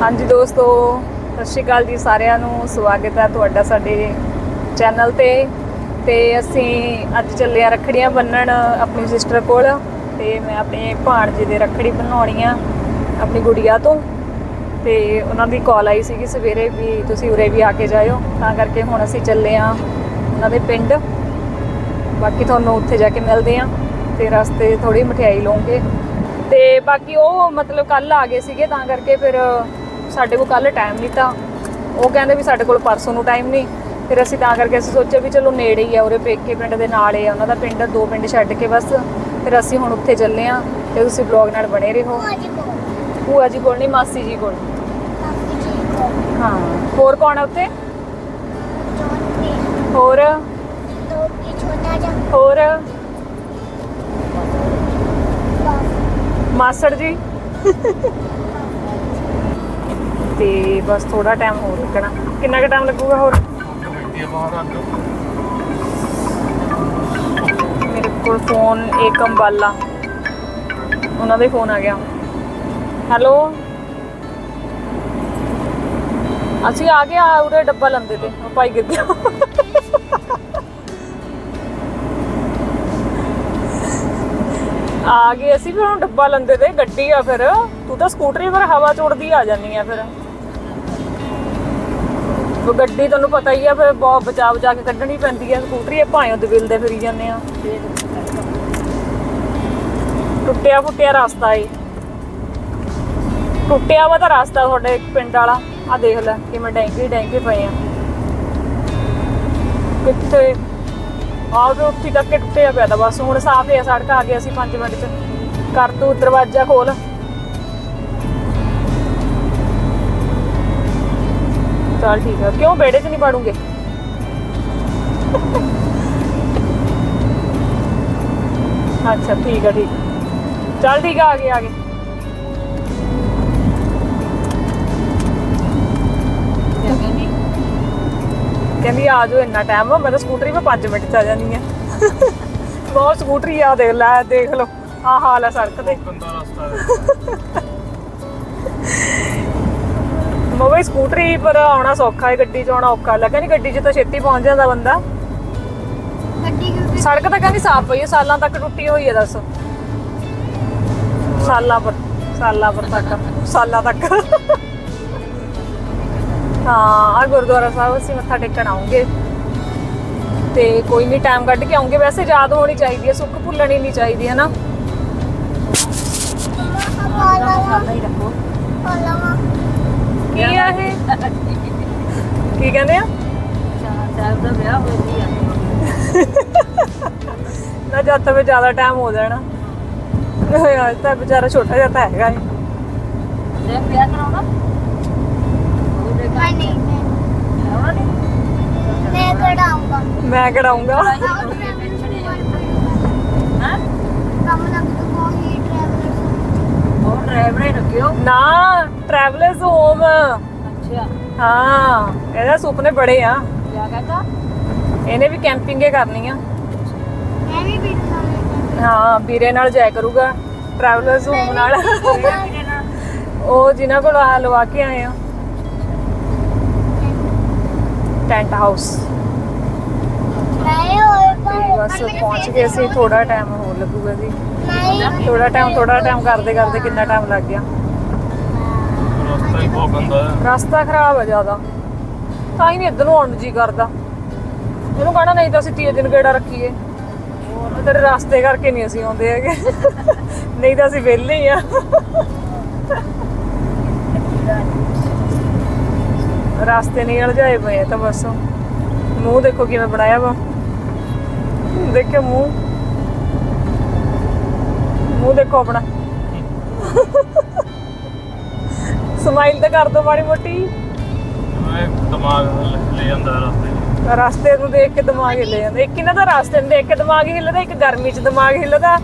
ਹਾਂਜੀ ਦੋਸਤੋ, ਸਤਿ ਸ਼੍ਰੀ ਅਕਾਲ ਜੀ ਸਾਰਿਆਂ ਨੂੰ। ਸਵਾਗਤ ਹੈ ਤੁਹਾਡਾ ਸਾਡੇ ਚੈਨਲ ਤੇ। ਤੇ ਅਸੀਂ ਅੱਜ ਚੱਲੇ ਆ ਰੱਖੜੀਆਂ ਬੰਨਣ ਆਪਣੀ ਸਿਸਟਰ ਕੋਲ। ਤੇ ਮੈਂ ਆਪਣੇ ਭਾਣਜੇ ਦੇ ਰੱਖੜੀ ਬਣਾਉਣੀ ਆ ਆਪਣੀ ਗੁੜੀਆ ਤੋਂ। ਤੇ ਉਹਨਾਂ ਦੀ ਕਾਲ ਆਈ ਸੀਗੀ ਸਵੇਰੇ ਵੀ ਤੁਸੀਂ ਉਰੇ ਵੀ ਆ ਕੇ ਜਾਇਓ। ਤਾਂ ਕਰਕੇ ਹੁਣ ਅਸੀਂ ਚੱਲੇ ਆ ਉਹਨਾਂ ਦੇ ਪਿੰਡ। ਬਾਕੀ ਤੁਹਾਨੂੰ ਉੱਥੇ ਜਾ ਕੇ ਮਿਲਦੇ ਆ ਤੇ ਰਸਤੇ ਥੋੜੀ ਮਠਿਆਈ ਲਵਾਂਗੇ ਤੇ ਬਾਕੀ ਉਹ ਮਤਲਬ ਕੱਲ ਆ ਗਏ ਸੀਗੇ, ਤਾਂ ਕਰਕੇ ਫਿਰ ਸਾਡੇ ਕੋਲ ਕੱਲ ਟਾਈਮ ਨਹੀਂ ਤਾਂ ਉਹ ਕਹਿੰਦੇ ਵੀ ਸਾਡੇ ਕੋਲ ਪਰਸੋਂ ਨੂੰ ਟਾਈਮ ਨਹੀਂ। ਫਿਰ ਅਸੀਂ ਤਾਂ ਕਰਕੇ ਅਸੀਂ ਸੋਚਿਆ ਵੀ ਚਲੋ ਨੇੜੇ ਹੀ ਆ ਉਰੇ ਪੇਕੇ ਪਿੰਡ ਦੇ ਨਾਲ ਹੀ ਆ ਉਹਨਾਂ ਦਾ ਪਿੰਡ ਦੋ ਪਿੰਡ ਛੱਡ ਕੇ ਬਸ। ਫਿਰ ਅਸੀਂ ਹੁਣ ਉੱਥੇ ਚੱਲੇ ਆ ਤੇ ਤੁਸੀਂ ਬਲੌਗ ਨਾਲ ਬਣੇ ਰਹੋ। ਭੂਆ ਜੀ ਕੋਲ। ਨਹੀਂ ਮਾਸੀ ਜੀ ਕੋਲ। ਹਾਂ ਹੋਰ ਕੌਣ ਆ ਉੱਥੇ? ਹੋਰ? ਹੋਰ? ਮਾਸੜ ਜੀ? ਤੇ ਬਸ ਥੋੜਾ ਟਾਈਮ ਹੋਰ ਲੱਗਣਾ ਕਿੰਨਾ ਕੁ ਟਾਈਮ ਲੱਗੂਗਾ ਹੋਰ? ਮੇਰੇ ਕੋਲ ਫੋਨ ਏਕਮ ਵਾਲਾ ਉਹਨਾਂ ਦਾ ਹੀ ਫੋਨ ਆ ਗਿਆ। ਹੈਲੋ ਅਸੀਂ ਆ ਗਏ ਆ, ਉਰੇ ਡੱਬਾ ਲੰਦੇ ਤੇ ਉਹ ਭਾਈ ਗਿਰ ਗਿਆ। ਆ ਗਏ ਅਸੀਂ, ਫਿਰ ਹੁਣ ਡੱਬਾ ਲੰਦੇ ਤੇ ਗੱਡੀ ਆ ਫਿਰ। ਤੂੰ ਤਾਂ ਸਕੂਟਰੀ ਪਰ ਹਵਾ ਚੋੜਦੀ ਆ ਜਾਨੀ ਆ ਫਿਰ। ਗੱਡੀ ਤੁਹਾਨੂੰ ਪਤਾ ਹੀ ਆ, ਫਿਰ ਬਹੁਤ ਬਚਾ ਬਚਾ ਕੇ ਕੱਢਣੀ ਪੈਂਦੀ ਆ, ਸਕੂਟਰੀ ਭਾਵੇਂ ਦਵਿਲਦੇ ਫਿਰੀ ਜਾਂਦੇ ਆ। ਟੁੱਟਿਆ ਫੁੱਟਿਆ ਰਸਤਾ ਏ। ਟੁੱਟਿਆ ਵਾ ਤਾਂ ਰਸਤਾ ਤੁਹਾਡੇ ਪਿੰਡ ਵਾਲਾ। ਆ ਦੇਖ ਲੈ, ਕਿਵੇਂ ਡੈਂਗੇ ਡੈਂਗੇ ਪਏ ਆ। ਕਿੱਥੇ? ਆਹ ਤੇ ਉੱਥੇ ਤੱਕ ਹੀ ਟੁੱਟਿਆ ਪਿਆ ਤਾਂ ਬਸ, ਹੁਣ ਸਾਫ਼ ਹੈ ਸੜਕ ਆ ਗਈ ਅਸੀਂ 5 ਮਿੰਟ ਚ। ਕਰ ਤੂੰ ਦਰਵਾਜ਼ਾ ਖੋਲ। ਚਲ ਠੀਕ ਹੈ ਕਿਉਂ ਬੇੜੇ 'ਚ ਨਹੀਂ ਪੜੂਗੇ? ਅੱਛਾ, ਠੀਕ ਹੈ ਠੀਕ। ਚਲ ਠੀਕ ਹੈ ਆ ਗਏ ਆ ਗਏ। ਕਹਿੰਦੀ, ਆ ਜਾਓ ਇੰਨਾ ਟਾਈਮ ਮੈਂ ਤਾਂ ਸਕੂਟਰੀ 'ਤੇ 5 ਮਿੰਟ ਚ ਆ ਜਾਂਦੀ ਆ। ਬਹੁਤ ਸਕੂਟਰੀ ਆ, ਦੇਖ ਲੈ, ਦੇਖ ਲਓ। ਆ ਹਾਲ ਹੈ ਸੜਕ ਤੇ। ਗੰਦਾ ਰਸਤਾ ਹੈ। ਮੋਵੇ ਸਕੂਟਰੀ ਪਰ ਆਉਣਾ ਸੌਖਾ ਹੈ ਗੱਡੀ 'ਚ ਆਉਣਾ ਔਖਾ ਲੱਗਾ ਨਹੀਂ ਗੱਡੀ 'ਚ ਤਾਂ ਛੇਤੀ ਪਹੁੰਚ ਜਾਂਦਾ ਬੰਦਾ। ਗੱਡੀ ਕਿਉਂਕਿ ਸੜਕ ਤਾਂ ਕਹਿੰਦੀ ਸਾਫ਼ ਪਈ ਹੈ ਸਾਲਾਂ ਤੱਕ ਟੁੱਟੀ ਹੋਈ ਹੈ ਦੱਸ। ਸਾਲਾਂ ਪਰ ਸਾਲਾਂ ਪਰ ਤੱਕ ਸਾਲਾਂ ਤੱਕ। ਹਾਂ ਆ ਗੁਰਦੁਆਰਾ ਸਾਹਿਬ ਅਸੀਂ ਮੱਥਾ ਟੇਕਣ ਆਉਂਗੇ। ਤੇ ਕੋਈ ਨਹੀਂ ਟਾਈਮ ਕੱਢ ਕੇ ਆਉਂਗੇ। ਵੈਸੇ ਯਾਦ ਹੋਣੀ ਚਾਹੀਦੀ ਹੈ ਸੁੱਖ ਭੁੱਲਣੀ ਨਹੀਂ ਚਾਹੀਦੀ ਹੈ ਨਾ? ਪਾਲਾ ਪਾਲਾ ਕੀ ਆ ਇਹ? ਕੀ ਕਹਿੰਦੇ ਆ? ਸਾਹਿਬ ਦਾ ਵਿਆਹ ਹੋ ਗਿਆ ਨਾ ਜਦ ਤੱਕ ਜ਼ਿਆਦਾ ਟਾਈਮ ਹੋ ਜਾਣਾ। ਯਾਰ ਤਾਂ ਵਿਚਾਰਾ ਛੋਟਾ ਜਿਹਾ ਤਾਂ ਹੈਗਾ ਹੀ ਤੇ ਵਿਆਹ ਕਰਾਉਣਾ ਉਹਦੇ ਮੈਂ ਨਹੀਂ ਮੈਂ- ਕਰਾਉਣਾ ਨਹੀਂ ਮੈਂ ਕਢਾਉਂਗਾ ਮੈਂ ਕਢਾਉਂਗਾ ਹਾਂ ਕੰਮ ਲੱਗ ਤੋਂ ਹੀ ਟਰੈਵਲਰ ਉਹ ਡਰਾਈਵਰ ਹੀ ਰੱਖਿਓ। ਨਾ ਟਰੈਵਲਰਸ ਹੋਮ ਅੱਛਾ। ਹਾਂ ਇਹਦਾ ਸੁਪਨੇ ਬੜੇ ਆ। ਕੀ ਕਹਤਾ ਇਹਨੇ ਵੀ ਕੈਂਪਿੰਗ ਹੀ ਕਰਨੀ ਆ। ਮੈਂ ਵੀ ਬਿਠਾ ਹਾਂ ਵੀਰੇ ਨਾਲ ਜਾਇਆ ਕਰੂਗਾ ਟਰੈਵਲਰਸ ਹੋਮ ਨਾਲ। ਉਹ ਜਿਨ੍ਹਾਂ ਕੋਲ ਆ ਲਵਾ ਕੇ ਆਏ ਆ। ਟੈਂਟ ਹਾਊਸ ਮੈਂ ਹੋਏ ਤੇ ਬਸ ਪਹੁੰਚ ਗਏ ਸੀ ਥੋੜਾ ਟਾਈਮ ਹੋਰ ਲੱਗੂਗਾ ਜੀ। ਥੋੜਾ ਟਾਈਮ ਥੋੜਾ ਟਾਈਮ ਕਰਦੇ ਕਰਦੇ ਕਿੰਨਾ ਟਾਈਮ ਲੱਗ ਗਿਆ। ਰਸਤਾ ਹੀ ਬਹੁਤ ਗੰਦਾ ਹੈ ਰਸਤਾ ਖਰਾਬ ਹੈ ਜ਼ਿਆਦਾ। ਤਾਂ ਹੀ ਨਹੀਂ ਇੱਧਰ ਨੂੰ ਆਉਣ ਨੂੰ ਜੀ ਕਰਦਾ। ਇਹਨੂੰ ਕਹਣਾ ਨਹੀਂ ਤਾਂ ਅਸੀਂ ਤੀਏ ਦਿਨ ਗੇੜਾ ਰੱਖੀਏ। ਤੇਰੇ ਰਸਤੇ ਕਰਕੇ ਨਹੀਂ ਅਸੀਂ ਆਉਂਦੇ ਹੈਗੇ। ਨਹੀਂ ਤਾਂ ਅਸੀਂ ਵਿਹਲੇ ਹੀ ਆ। ਰਸਤੇ ਨਹੀਂ ਅਲਝਾਏ ਪਏ ਤਾਂ ਬਸ। ਮੂੰਹ ਦੇਖੋ ਕਿਵੇਂ ਬਣਾਇਆ ਵਾ। ਦੇਖਿਓ ਮੂੰਹ। ਮੂੰਹ ਦੇਖੋ ਆਪਣਾ। ਸਮਾਈਲ ਤਾਂ ਕਰ ਦੋ ਮਾੜੀ ਮੋਟੀ। ਦਿਮਾਗ ਲੈ- ਜਾਂਦਾ ਰਸਤੇ ਰਸਤੇ ਨੂੰ ਦੇਖ ਕੇ ਦਿਮਾਗ ਹਿੱਲ ਜਾਂਦਾ। ਇੱਕ ਇਹਨਾਂ ਦਾ ਰਸਤੇ ਨੂੰ ਦੇਖ ਕੇ ਦਿਮਾਗ ਹਿੱਲਦਾ ਇੱਕ ਗਰਮੀ 'ਚ ਦਿਮਾਗ ਹਿੱਲਦਾ।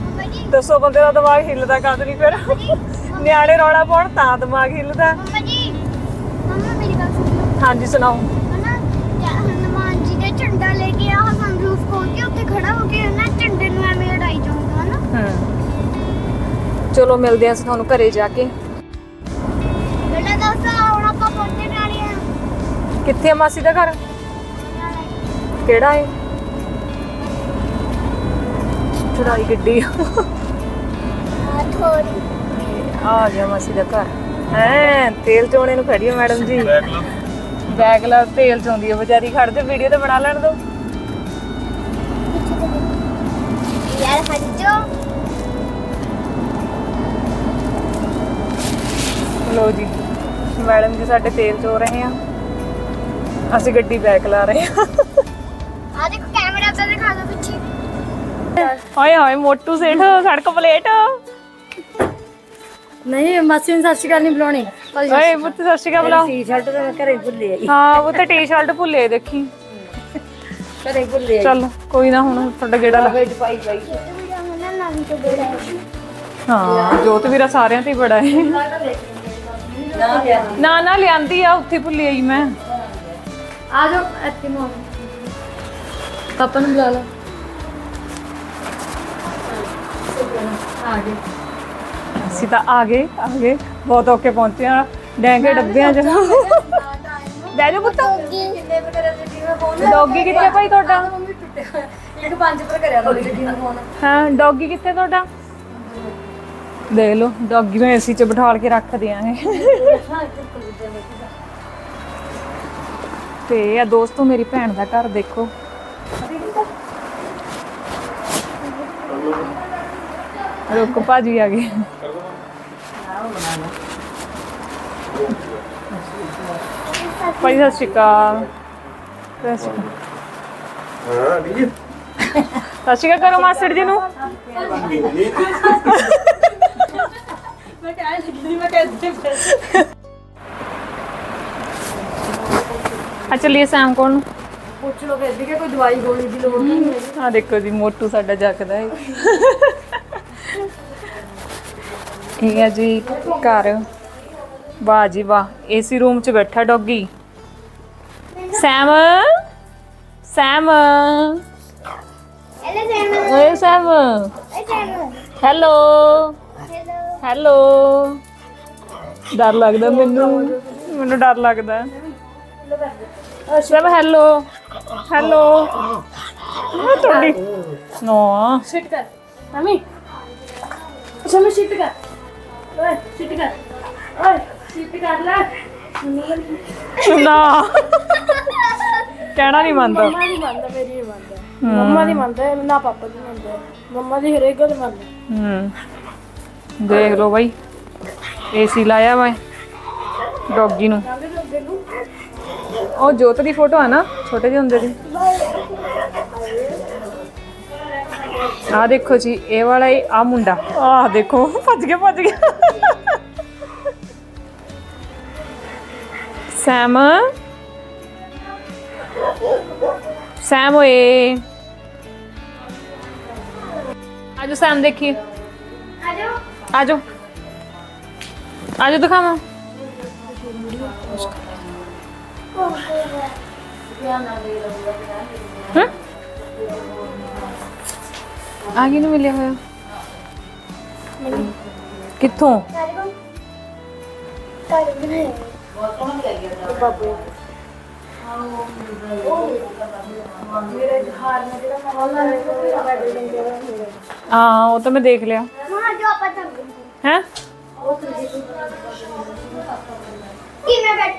ਦੱਸੋ ਬੰਦੇ ਦਾ ਦਿਮਾਗ ਹਿੱਲਦਾ ਕਦ ਨਹੀਂ ਫਿਰ? ਨਿਆਣੇ ਰੌਲਾ ਪਾਉਣ ਤਾਂ ਦਿਮਾਗ ਹਿੱਲਦਾ। ਮੰਮਾ ਜੀ ਮੰਮਾ ਮੇਰੀ ਗੱਲ ਸੁਣੋ। ਹਾਂਜੀ ਸੁਣਾਓ। ਹਨਾ ਜਾਂ ਹਨੂਮਾਨ ਜੀ ਦੇ ਝੰਡਾ ਲੈ ਕੇ ਆ ਸੰਰੂਫ ਖੋਲ ਕੇ ਉੱਤੇ ਖੜਾ ਹੋ ਕੇ ਨਾ ਝੰਡੇ ਨੂੰ ਐਵੇਂ ਲੜਾਈ ਜਾਊਗਾ ਹਨਾ? ਹੂੰ। ਚਲੋ ਮਿਲਦੇ ਹਾਂ ਅਸੀਂ ਤੁਹਾਨੂੰ ਘਰੇ ਜਾ ਕੇ। ਬੇਟਾ ਦੋਸਤੋ ਕਿੱਥੇ ਆ ਮਾਸੀ ਦਾ ਘਰ? ਕਿਹੜਾ ਹੈ ਚੜਾਈ ਗੱਡੀ ਆ। ਥੋੜੀ ਆ ਗਿਆ ਮਾਸੀ ਦਾ ਘਰ। ਹੈ ਤੇਲ ਚੋਣੇ ਨੂੰ ਖੜੀ ਆ ਮੈਡਮ ਜੀ। ਬੈਗ ਲਾ ਤੇਲ ਚੋਂਦੀ ਆ ਵਿਚਾਰੀ। ਖੜ ਜਾ ਵੀਡੀਓ ਤੇ ਬਣਾ ਲੈਣ ਦੋ। ਯਾਰ ਹੱਜੋ ਲੋ ਜੀ ਮੈਡਮ ਜੀ ਸਾਡੇ ਤੇਲ ਚੋ ਰਹੇ ਆ। ਅਸੀਂ ਗੱਡੀ ਬੈਕ ਲਾ ਰਹੇ ਆ। ਆ ਦੇਖੋ ਕੈਮਰਾ ਤੇ ਦਿਖਾ ਦੋ ਪਿੱਛੇ। ਹਾਏ ਹਾਏ ਮੋਟੂ ਸੇਠ ਸੜਕ ਪਲੇਟ ਨਹੀਂ ਮਾਸੀ ਨੂੰ ਸਤਿ ਸ਼੍ਰੀ ਅਕਾਲ ਨਹੀਂ ਬੁਲਾਉਣੀ। ਓਏ ਪੁੱਤ ਸਤਿ ਸ਼੍ਰੀ ਅਕਾਲ ਬੁਲਾ ਟੀ-ਸ਼ਰਟ ਤਾਂ ਮੈਂ ਘਰੇ ਭੁੱਲੇ ਆਈ। ਹਾਂ ਉਹ ਤਾਂ ਟੀ-ਸ਼ਰਟ ਭੁੱਲੇ ਦੇਖੀ। ਘਰੇ ਭੁੱਲੇ ਆਈ। ਚੱਲ ਕੋਈ ਨਾ ਹੁਣ ਤੁਹਾਡਾ ਗੇੜਾ ਲਾ। ਵਿੱਚ ਪਾਈ ਪਾਈ ਹੈ ਜੋਤ ਵੀਰਾ ਸਾਰਿਆਂ ਤੇ ਹੀ ਬੜਾ ਹੈ। ਨਾ ਨਾ ਨਾ ਲਿਆਂਦੀ ਆ ਉੱਥੇ ਭੁੱਲੀ ਆਈ ਮੈਂ। ਆ ਜਾਓ ਇੱਥੇ ਨੂੰ ਪਾਪਾ ਨੂੰ ਬੁਲਾ ਲਓ। ਆ ਗਏ ਅਸੀਂ ਤਾਂ ਆ ਗਏ ਆ ਗਏ। ਬਹੁਤ ਔਕੇ ਪਹੁੰਚੇ ਆ। ਡੈਂਗੇ ਡੱਬਿਆਂ 'ਚ। ਬਹਿ ਜਾ ਪੁੱਤ। ਕਿੰਨੇ ਫੋਨ ਡੌਗੀ ਕਿੱਥੇ ਭਾਈ ਤੁਹਾਡਾ? ਮੰਮੀ ਟੁੱਟਿਆ ਇੱਕ ਪੰਜ ਪਰ ਕਰਿਆ ਜੀ ਨੂੰ ਫੋਨ। ਹਾਂ ਡੌਗੀ ਕਿੱਥੇ ਤੁਹਾਡਾ? ਦੇਖ ਲਓ ਡੌਗੀ ਨੂੰ ਏਸੀ 'ਚ ਬਿਠਾਲ ਕੇ ਰੱਖਦੇ ਆ ਇਹ ਤੇ ਇਹ ਆ ਦੋਸਤੋ ਮੇਰੀ ਭੈਣ ਦਾ ਘਰ ਦੇਖੋ। ਰੁਕ ਭਾਜੀ ਆ ਗਏ। ਭਾਈ ਸਤਿ ਸ਼੍ਰੀ ਅਕਾਲ। ਸਤਿ ਸ਼੍ਰੀ ਅਕਾਲ। ਸਤਿ ਸ਼੍ਰੀ ਅਕਾਲ ਕਰੋ ਮਾਸਟਰ ਜੀ ਨੂੰ। ਮੈਂ ਕਹਿ ਲਿਖਦੀ ਮੈਂ ਕਹਿੰਦੀ ਆ ਚਲਿਏ ਸੈਮ ਕੋਲ ਨੂੰ ਪੁੱਛ ਲੋ ਕਹਿੰਦੀ ਕਿ ਕੋਈ ਦਵਾਈ ਗੋਲੀ ਦੀ ਲੋੜ ਨਹੀਂ ਹੈ ਆ ਦੇਖੋ ਜੀ ਮੋਟੂ ਸਾਡਾ ਜੱਕਦਾ ਹੈ। ਇਹ ਹੈ ਜੀ ਘਰ। ਵਾਹ ਜੀ ਵਾਹ ਏਸੀ ਰੂਮ 'ਚ ਬੈਠਾ ਡੌਗੀ। ਸੈਮ ਸੈਮ। ਓਏ ਸੈਮ। ਹੈਲੋ ਹੈਲੋ ਡਰ ਲੱਗਦਾ ਮੈਨੂੰ। ਮੈਨੂੰ ਡਰ ਲੱਗਦਾ। ਸਭ ਹੈਲੋ ਹੈਲੋ ਆ ਤੁਹਾਡੀ। ਨੋ। ਸਿੱਟ ਕਰ। ਮੰਮੀ ਅੱਛਾ ਮੈਂ ਸਿੱਟ ਕਰ। ਓਏ ਸਿੱਟ ਕਰ। ਓਏ ਸਿੱਟ ਕਰ ਲੈ। ਨਾ। ਕਹਿਣਾ ਨਹੀਂ ਮੰਨਦਾ। ਮੰਮਾ ਦੀ ਮੰਨਦਾ ਮੇਰੀ ਨਹੀਂ ਮੰਨਦਾ। ਮੰਮਾ ਦੀ ਮੰਨਦਾ ਨਾ ਪਾਪਾ ਦੀ ਮੰਨਦਾ। ਮੰਮਾ ਦੀ ਹਰੇਕ ਗੱਲ ਮੰਨਦਾ। ਹੂੰ। ਦੇਖ ਲਓ ਬਾਈ। ਏਸੀ ਲਾਇਆ ਵਾ ਡੌਗੀ ਨੂੰ। ਉਹ ਜੋਤ ਦੀ ਫੋਟੋ ਆ ਨਾ, ਛੋਟੇ ਜਿਹੇ ਹੁੰਦੇ ਦੀ। ਆ ਦੇਖੋ ਜੀ, ਇਹ ਵਾਲਾ ਹੀ ਆ ਮੁੰਡਾ। ਆਹ ਦੇਖੋ, ਭੱਜ ਗਿਆ ਭੱਜ ਗਿਆ। ਸੈਮ। ਸੈਮ ਓਏ। ਆਜੋ ਸੈਮ ਦੇਖੀ। ਜਾਓ ਆਜੋ ਆਜੋ ਦਿਖਾਵਾਂ ਹਾਂ ਆ ਗਈ ਨੂੰ ਮਿਲਿਆ ਹੋਇਆ ਕਿੱਥੋਂ ਸਾਰੇ ਕੋ ਕਾਲ ਬਣਾਏ ਮੇਰੇ ਹਾਰ में ਜਿਹੜਾ ਮਾਹੌਲ ਹੈ? ਉਹ ਮੈਡਲ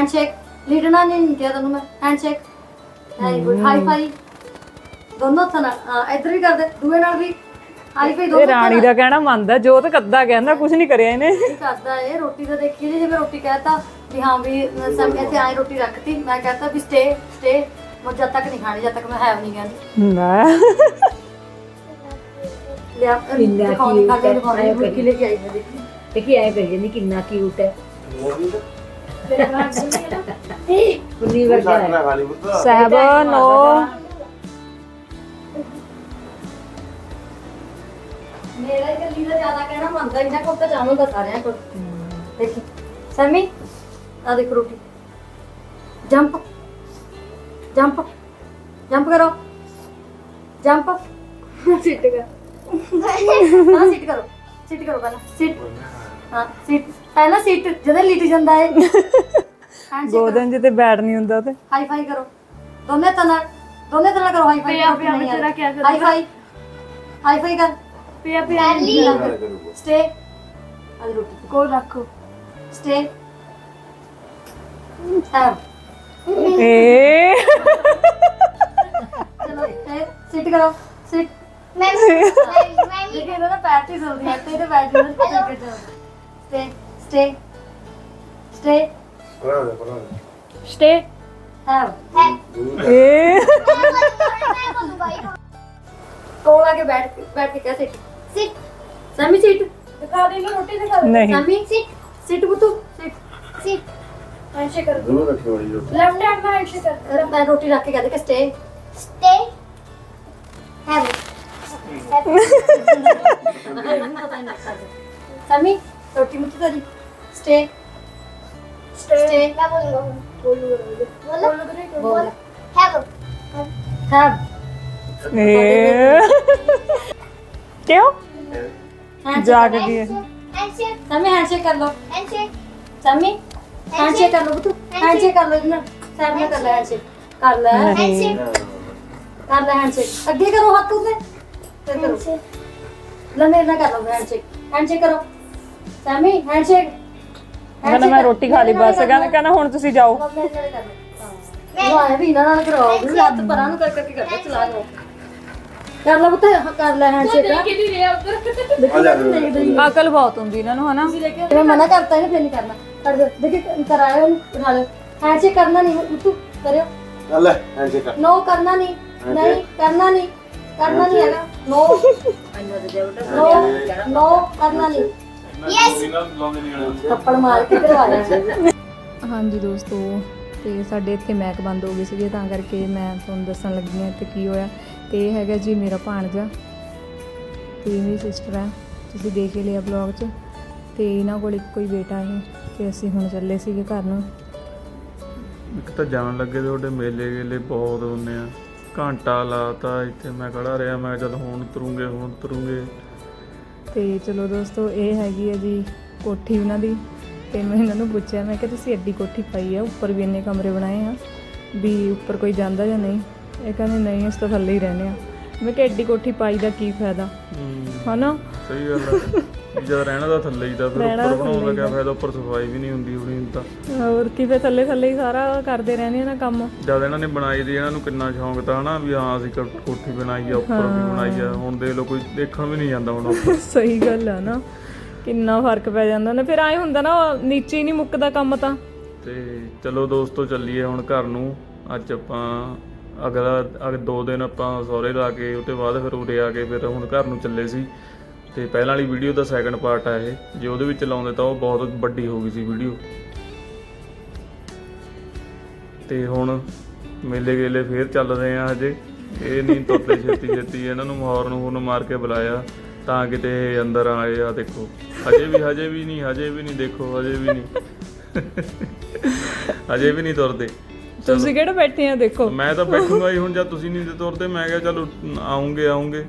ਹੈਂਡਸ਼ੇਕ ਲੀਡਣਾ ਨਹੀਂ ਕਿਹਾ ਤੈਨੂੰ ਮੈਂ। Handshake very good high five ਦੋਨੋਂ ਹਾਂ, ਇੱਧਰ ਵੀ ਕਰਦੇ। ਦੂਏ ਨਾਲ ਵੀ। ਹਾਈ ਫਾਈ ਦੋਨੋਂ ਇਹ ਰਾਣੀ ਦਾ ਕਹਿਣਾ ਮੰਨਦਾ। ਜੋਤ ਕੱਦਾ ਕਹਿੰਦਾ ਕੁਝ ਨਹੀਂ ਕਰਿਆ ਇਹਨੇ। ਨਹੀਂ ਕਰਦਾ ਇਹ। ਰੋਟੀ ਤਾਂ ਦੇਖੀ ਜੇ ਮੈਂ ਰੋਟੀ ਕਹਿਤਾ ਵੀ ਹਾਂ ਵੀ ਸਭ ਇੱਥੇ ਆਏ ਰੋਟੀ ਰੱਖਤੀ ਮੈਂ ਕਹਤਾ ਵੀ ਸਟੇ ਸਟੇ ਮੈਂ ਜਦ ਤੱਕ ਨਹੀਂ ਖਾਣੀ ਜਦ ਤੱਕ ਮੈਂ ਹੈਵ ਨਹੀਂ ਕਹਿੰਦੀ। ਲੈ ਲਿਆ ਦਿਖਾਉਣੀ ਖਾ ਕੇ ਦਿਖਾਉਣੀ ਮੁਰਗੀ ਲੈ ਕੇ ਆਈ ਮੈਂ ਦੇਖੀ ਦੇਖੀ ਐ ਪਈ ਜਾਂਦੀ ਕਿੰਨਾ ਕਿਊਟ ਹੈ। ਉਨੀ ਵਰਗਾ ਹੈ ਸਹਿਬ ਨੋ ਮੇਰਾ ਹੀ ਗੱਲੀ ਦਾ ਜ਼ਿਆਦਾ ਕਹਿਣਾ ਮੰਨਦਾ ਇਹਨਾਂ ਕੋਲ ਤਾਂ ਜਾਣੂਗਾ ਸਾਰਿਆਂ ਕੋਲ ਦੇਖੀ ਸੈਮੀ ਆ ਦੇਖ ਰੋਟੀ ਜੰਪ ਜੰਪ ਜੰਪ ਕਰੋ ਜੰਪ ਸਿੱਟ ਕਰ ਹਾਂ ਸਿੱਟ ਕਰੋ ਸਿੱਟ ਕਰੋ ਪਹਿਲਾਂ ਸਿੱਟ ਹਾਂ ਸਿੱਟ ਪਹਿਲਾਂ ਸਿੱਟ ਜਦੋਂ ਲਿਟ ਜਾਂਦਾ ਹੈ ਹਾਂਜੀ ਗੋਦਨ ਜਿੱਤੇ ਬੈਠ ਨਹੀਂ ਹੁੰਦਾ ਤੇ। ਹਾਈ ਫਾਈ ਕਰੋ। ਦੋਨੇ ਤਨਾ ਦੋਨੇ ਤਨਾ ਕਰੋ ਹਾਈ ਫਾਈ ਪਿਆ ਪਿਆ ਮੈਂ ਤੇਰਾ ਕਿਆ ਹਾਈ ਫਾਈ ਹਾਈ ਫਾਈ ਕਰ। ਪਿਆ ਪਿਆ। ਸਟੇ ਅੱਜ ਰੋਟੀ ਕੋਲ ਰੱਖੋ। ਸਟੇ ਹਾਂ। ਏ। ਚਲੋ ਸਿੱਟ ਕਰੋ। ਸਿੱਟ ਮੈਂ ਮੈਂ ਦੇਖੇ ਇਹਨਾਂ ਦਾ ਪੈਰ ਤੇ ਚਲਦੀ ਹੈ ਤੇ ਇਹਦੇ ਪੈਰ ਤੇ ਸਟੇ ਸਟੇ ਸਟੇ ਸਟੇ ਹਾਂ ਏ ਮੈਂ ਬੋਲੂ ਭਾਈ ਕੋਲ ਆ। ਕੇ ਬੈਠ ਬੈਠ ਕੇ ਕਹਿ ਸਿੱਟ ਸਿਟ ਸੈਮੀ ਸਿੱਟ ਦਿਖਾ ਦੇ ਇਹਨੂੰ ਰੋਟੀ ਦਿਖਾ ਦੇ ਨਹੀਂ ਸੈਮੀ ਸਿੱਟ ਸਿੱਟ ਬੁੱਤੂ ਸਿੱਟ ਸਿਟ ਹੈਂਡਸ਼ੇਕ ਕਰ ਜ਼ਰੂਰ ਰੱਖਿਓ ਜੀ ਰੋਟੀ ਲੈਫਟ ਹੈਂਡ ਨਾਲ ਹੈਂਡਸ਼ੇਕ ਕਰ ਅਰੇ ਮੈਂ ਰੋਟੀ ਰੱਖ ਕੇ ਕਹਦੇ ਕਿ ਸਟੇ ਸਟੇ ਹੈਵ ਸੈਮੀ ਰੋਟੀ ਮੁੱਠੀ ਦਾ ਜੀ ਸਟੇ ਸਟੇ ਮੈਂ ஸ்டே ஸ்டே ஸ்டே பரவாயில்ல பரவாயில்ல ஸ்டே कौन आके बैठ बैठ के कैसे सिट समी सिट दिखा देंगे रोटी दिखा नहीं समी सिट सिट बुतू सिट सिट हैंडशेक कर दो लेफ़्ट हैंड में हैंडशेक कर अरे मैं रोटी रख के कहते कि स्टे स्टे हैव समी ਬੋਲੂਗਾ ਬੋਲੂ ਬੋਲੂ ਬੋਲ ਹੈਵ ਹੈਵ ਏ ਕਿਉਂ ਜਾਗਦੀ ਹੈ ਹੈਂਡਸ਼ੇਕ ਸੈਮੀ ਹੈਂਡਸ਼ੇਕ ਕਰ ਲਓ ਹੈਂਡਸ਼ੇਕ ਸੈਮੀ ਹੈਂਡਸ਼ੇਕ ਕਰ ਲਓ ਬੁੱਤੂ ਹੈਂਡਸ਼ੇਕ ਕਰ ਲਓ ਇਹਦੇ ਨਾਲ ਸੈਮੀ ਨਾਲ ਕਰ ਲੈ ਹੈਂਡਸ਼ੇਕ ਕਰ ਲੈ ਹੈਂਡਸ਼ੇਕ ਕਰ ਲੈ ਹੈਂਡਸ਼ੇਕ ਅੱਗੇ ਕਰੋ ਹੱਥ ਉੱਤੇ ਫਿਰ ਕਰੋ ਲੈ ਮੇਰੇ ਨਾਲ ਕਰ ਲਓ ਹੈਂਡਸ਼ੇਕ ਹੈਂਡਸ਼ੇਕ ਕਰੋ ਸੈਮੀ ਹੈਂਡਸ਼ੇਕ ਕਹਿੰਦਾ ਮੈਂ ਰੋਟੀ ਖਾ ਲਈ ਬਸ ਕਹਿੰਦਾ ਕਹਿੰਦਾ ਹੁਣ ਤੁਸੀਂ ਜਾਓ। ਮੇਰੇ ਨਾਲ ਕਰ ਲਓ ਹਾਂ। ਵੀ ਇਹਨਾਂ ਨਾਲ ਕਰਾਓ ਵੀ ਹੱਥ ਪਰਾਂ ਨੂੰ ਕਰ ਕਰਕੇ ਕਰੋ ਚਲਾ ਲਓ ਕਰ ਲੈ ਪੁੱਤ ਕਰ ਲੈ ਹੈਂਡਸ਼ੇਕ ਆ ਜਾ ਫਿਰ। ਅਕਲ ਬਹੁਤ ਹੁੰਦੀ ਇਹਨਾਂ ਨੂੰ ਹਨਾ? ਮੈਂ ਮਨਾ ਕਰਤਾ ਇਹਨੇ ਫਿਰ ਨਹੀਂ ਕਰਨਾ। ਕਰ ਦਿਓ ਦੇਖੀ ਕਰਾਇਓ ਉਹਨੂੰ ਉਠਾ ਲਿਓ। ਹੈਂਡਸ਼ੇਕ ਕਰਨਾ ਨਹੀਂ ਤੂੰ ਕਰਿਓ। ਚੱਲ ਲੈ ਹੈਂਡਸ਼ੇਕ ਕਰ। ਨੋ ਕਰਨਾ ਨਹੀਂ ਨਹੀਂ ਕਰਨਾ ਨਹੀਂ। ਕਰਨਾ ਨਹੀਂ ਹੈਗਾ। ਨੋ ਨੋ ਨੋ ਕਰਨਾ ਨਹੀਂ। ਥੱਪੜ ਮਾਰ ਕੇ ਕਰਵਾਇਆ ਹਾਂਜੀ ਦੋਸਤੋ ਤੇ ਸਾਡੇ ਇੱਥੇ ਮੈਕ ਬੰਦ ਹੋ ਗਈ ਸੀਗੀ ਤਾਂ ਕਰਕੇ ਮੈਂ ਤੁਹਾਨੂੰ ਦੱਸਣ ਲੱਗੀ ਹਾਂ ਤੇ ਕੀ ਹੋਇਆ। ਤੇ ਇਹ ਹੈਗਾ ਜੀ ਮੇਰਾ ਭਾਣਜਾ ਤੇ ਮੇਰੀ ਸਿਸਟਰ ਹੈ ਤੁਸੀਂ ਦੇਖ ਹੀ ਲਿਆ ਬਲੌਗ 'ਚ। ਤੇ ਇਹਨਾਂ ਕੋਲ ਇੱਕੋ ਹੀ ਬੇਟਾ ਹੈ ਤੇ ਅਸੀਂ ਹੁਣ ਚੱਲੇ ਸੀਗੇ ਘਰ ਨੂੰ। ਇੱਕ ਤਾਂ ਜਾਣ ਲੱਗੇ ਤੁਹਾਡੇ ਮੇਲੇ ਗੇਲੇ ਬਹੁਤ ਹੁੰਨੇ ਆ। ਘੰਟਾ ਲਾਤਾ ਇੱਥੇ ਮੈਂ ਖੜਾ ਰਿਹਾ ਮੈਂ ਚੱਲ ਹੁਣ ਤੁਰੂੰਗੇ ਹੁਣ ਤੁਰੂੰਗੇ। ਤੇ ਚਲੋ ਦੋਸਤੋ ਇਹ ਹੈਗੀ ਹੈ ਜੀ ਕੋਠੀ ਉਹਨਾਂ ਦੀ। ਤੇ ਮੈਂ ਇਹਨਾਂ ਨੂੰ ਪੁੱਛਿਆ ਮੈਂ ਕਿਹਾ ਤੁਸੀਂ ਐਡੀ ਕੋਠੀ ਪਾਈ ਆ ਉੱਪਰ ਵੀ ਇੰਨੇ ਕਮਰੇ ਬਣਾਏ ਆ ਵੀ ਉੱਪਰ ਕੋਈ ਜਾਂਦਾ ਜਾਂ ਨਹੀਂ? ਇਹ ਕਹਿੰਦੇ ਨਹੀਂ ਅਸੀਂ ਤਾਂ ਥੱਲੇ ਹੀ ਰਹਿੰਦੇ ਆ। ਮੈਂ ਕਿਹਾ ਐਡੀ ਕੋਠੀ ਪਾਈ ਦਾ ਕੀ ਫਾਇਦਾ? ਹੂੰ। ਹਨਾ? ਸਹੀ ਗੱਲ ਆ। ਜਦ ਰਹਿਣਾ ਤਾਂ ਥੱਲੇ ਹੀ ਤਾਂ ਫਿਰ ਰਹਿਣਾ ਉੱਪਰ ਬਣਾਉਣ ਥੱਲੇ ਲੱਗਾ ਫਾਇਦਾ ਉੱਪਰ ਸਫ਼ਾਈ ਵੀ ਨਹੀਂ ਹੁੰਦੀ ਹੋਣੀ ਤਾਂ। ਹੋਰ ਕੀ ਫੇ ਥੱਲੇ ਥੱਲੇ ਹੀ ਸਾਰਾ ਕਰਦੇ ਰਹਿੰਦੇ ਆ ਨਾ ਕੰਮ। ਜਦ ਇਹਨਾਂ ਨੇ ਬਣਾਈ ਦੀ ਇਹਨਾਂ ਨੂੰ ਕਿੰਨਾ ਸ਼ੌਂਕ ਤਾਂ ਹਨਾ ਵੀ ਹਾਂ ਅਸੀਂ ਕੋ- ਕੋਠੀ ਬਣਾਈ ਆ ਉੱਪਰ ਵੀ ਬਣਾਈ ਆ ਹੁਣ ਦੇਖ ਲਓ ਕੋਈ ਦੇਖਣ ਵੀ ਨਹੀਂ ਜਾਂਦਾ ਹੁਣ ਸਹੀ ਗੱਲ ਆ ਨਾ। ਕਿੰਨਾ ਫ਼ਰਕ ਪੈ ਜਾਂਦਾ ਨਾ। ਫਿਰ ਐ ਹੁੰਦਾ ਨਾ ਨੀਚੇ ਹੀ ਨਹੀਂ ਮੁੱਕਦਾ ਕੰਮ ਤਾਂ। ਤੇ ਚਲੋ ਦੋਸਤੋ ਚੱਲੀਏ ਹੁਣ ਘਰ ਨੂੰ। ਅੱਜ ਆਪਾਂ ਅਗਲਾ ਅਗ ਦੋ ਦਿਨ ਆਪਾਂ ਸਹੁਰੇ ਲਾ ਕੇ ਉਹ ਤੋਂ ਬਾਅਦ ਫਿਰ ਉਰੇ ਆ ਕੇ ਫਿਰ ਹੁਣ ਘਰ ਨੂੰ ਚੱਲੇ ਸੀ। ਤੇ ਪਹਿਲਾਂ ਵਾਲੀ ਵੀਡੀਓ ਦਾ ਸੈਕੰਡ ਪਾਰਟ ਆ ਇਹ। ਜੇ ਉਹਦੇ ਵਿੱਚ ਲਾਉਂਦੇ ਤਾਂ ਉਹ ਬਹੁਤ ਵੱਡੀ ਹੋ ਗਈ ਸੀ ਵੀਡੀਓ ਤੇ ਹੁਣ ਮੇਲੇ ਗੇਲੇ ਫੇਰ ਚੱਲ ਰਹੇ ਆ ਹਜੇ। ਇਹ ਨਹੀਂ ਤੁਰਦੇ ਛੇਤੀ ਛੇਤੀ ਇਹਨਾਂ ਨੂੰ ਮਹੌਰ ਨੂੰ ਹੁਣ ਮਾਰ ਕੇ ਬੁਲਾਇਆ ਤਾਂ ਕਿਤੇ ਇਹ ਅੰਦਰ ਆਏ ਆ ਦੇਖੋ। ਹਜੇ ਵੀ ਹਜੇ ਵੀ ਨਹੀਂ ਹਜੇ ਵੀ ਨਹੀਂ ਦੇਖੋ ਹਜੇ ਵੀ ਨਹੀਂ। ਹਜੇ ਵੀ ਨਹੀਂ ਤੁਰਦੇ। ਤੁਸੀਂ ਕਿਹੜੇ ਬੈਠੇ ਆ ਦੇਖੋ। ਮੈਂ ਤਾਂ ਬੈਠੂੰਗਾ ਹੀ ਹੁਣ ਜਦ ਤੁਸੀਂ ਨਹੀਂ ਤੁਰਦੇ ਮੈਂ ਕਿਹਾ ਚਲੋ ਆਉਂਗੇ ਆਉਂਗੇ।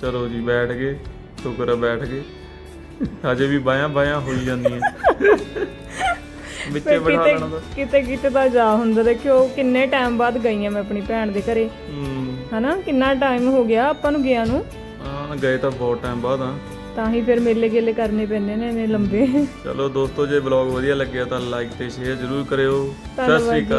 ਚਲੋ ਜੀ ਬੈਠ ਗਏ ਸ਼ੁਕਰ ਬੈਠ ਗਏ। ਹਜੇ ਵੀ ਬਾਹਾਂ ਬਾਹਾਂ ਹੋਈ ਜਾਂਦੀਆਂ। ਵਿੱਚੇ ਫਿਰ ਬਿਠਾ ਲੈਣਾ ਤਾਂ। ਕਿਤੇ ਕਿਤੇ ਤਾਂ ਜਾ ਹੁੰਦਾ ਦੇਖਿਓ ਕਿੰਨੇ ਟਾਈਮ ਬਾਅਦ ਗਈ ਆ ਮੈਂ ਆਪਣੀ ਭੈਣ ਦੇ ਘਰੇ। ਹੂੰ। ਹਨਾ ਕਿੰਨਾ ਟਾਈਮ ਹੋ ਗਿਆ ਆਪਾਂ ਨੂੰ ਗਿਆ ਨੂੰ। ਹਾਂ ਗਏ ਤਾਂ ਬਹੁਤ ਟਾਈਮ ਬਾਅਦ ਆ ਤਾਂ ਹੀ ਫਿਰ ਮੇਲੇ ਗੇਲੇ ਕਰਨੇ ਪੈਂਦੇ ਨੇ ਇੰਨੇ ਲੰਬੇ। ਚਲੋ ਦੋਸਤੋ ਜੇ ਵਲੌਗ ਵਧੀਆ ਲੱਗਿਆ ਤਾਂ ਲਾਈਕ ਤੇ ਸ਼ੇਅਰ ਜ਼ਰੂਰ ਕਰਿਓ। ਸਤਿ ਧੰਨਵਾਦ ਸ਼੍ਰੀ। ਅਕਾਲ।